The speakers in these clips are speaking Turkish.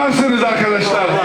Yalansınız arkadaşlar.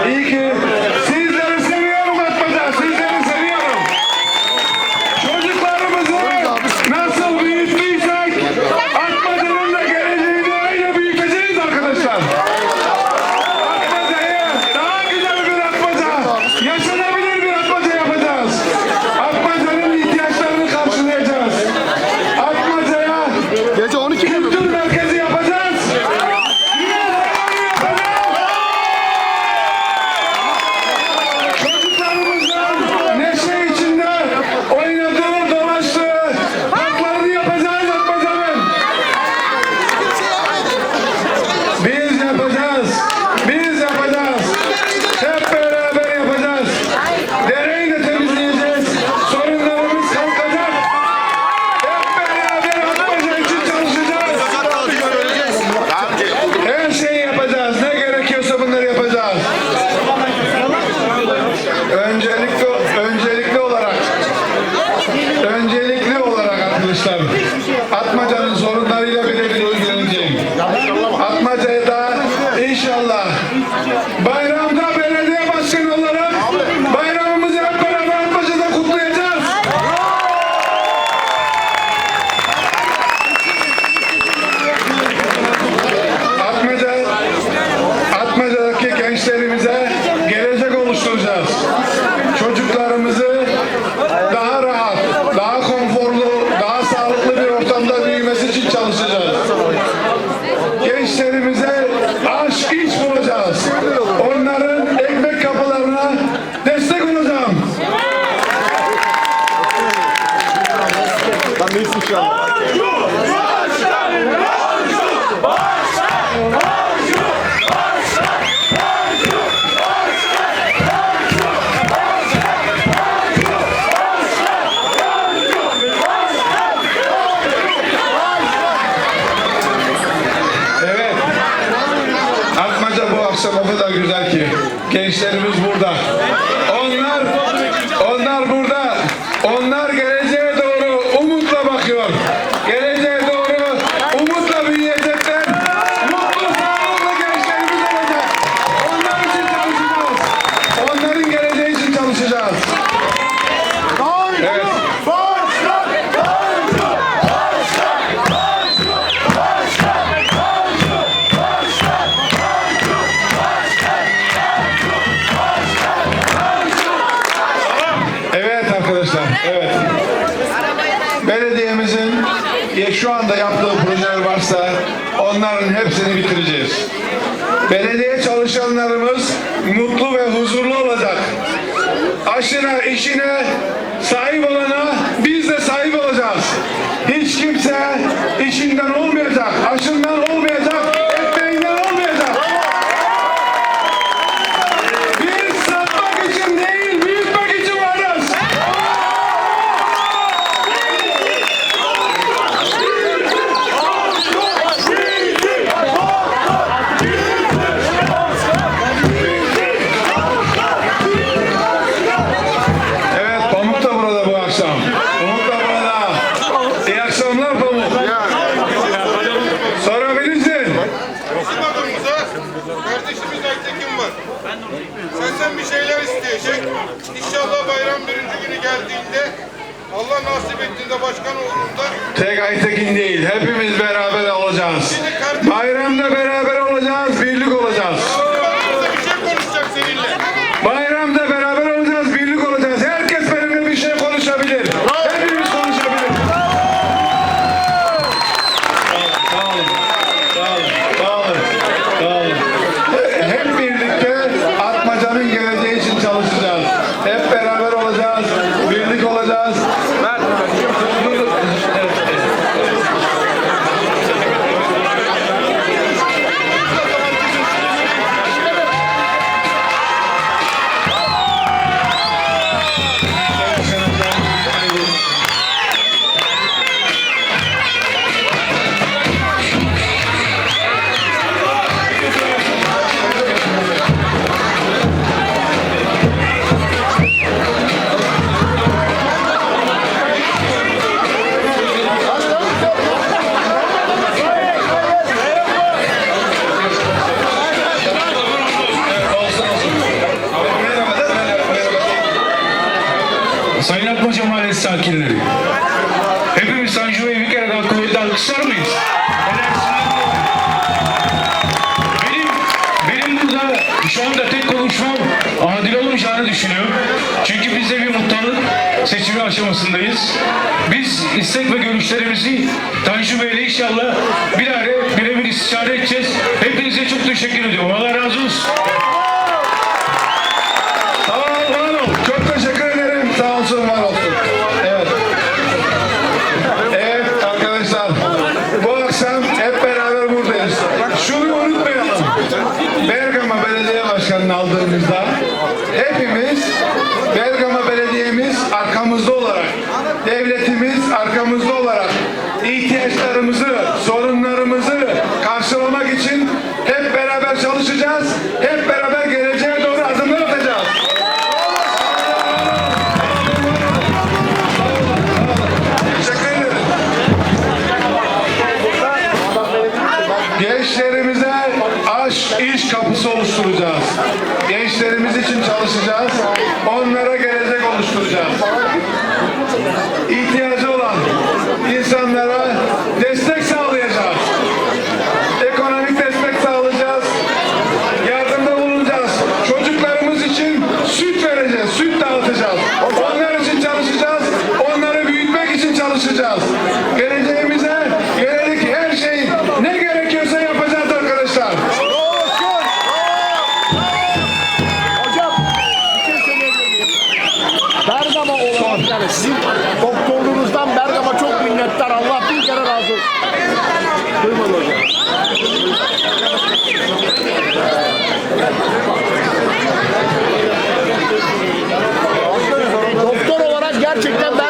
gençlerimiz da yaptığı projeler varsa onların hepsini bitireceğiz. Belediye çalışanlarımız mutlu ve huzurlu olacak. Aşına, işine sahip olana biz de sahip olacağız. Hiç kimse işinden olmayacak. Aş İnşallah bayram birinci günü geldiğinde Allah nasip ettiğinde başkan olduğunda tek Aytekin değil hepimiz beraber olacağız. Bayramda beraber olacağız, birlik olacağız. Sayın Atmaca Mahallesi sakinleri. Hepimiz Sanju Bey'i bir kere daha kuvvetli alkışlar mıyız? Benim, benim burada şu anda tek konuşmam adil olmayacağını düşünüyorum. Çünkü biz de bir muhtarlık seçimi aşamasındayız. Biz istek ve görüşlerimizi Tanju Bey'le inşallah bir ara birebir istişare edeceğiz. Hepinize çok teşekkür ediyorum. Allah razı olsun. dertlerimizi, sorunlarımızı karşılamak için hep beraber çalışacağız. Hep beraber geleceğe doğru adımlar atacağız. Gençlerimize aş, iş kapısı oluşturacağız. Gençlerimiz için çalışacağız. Onlara gelecek oluşturacağız. İhtiyaç gerçekten ben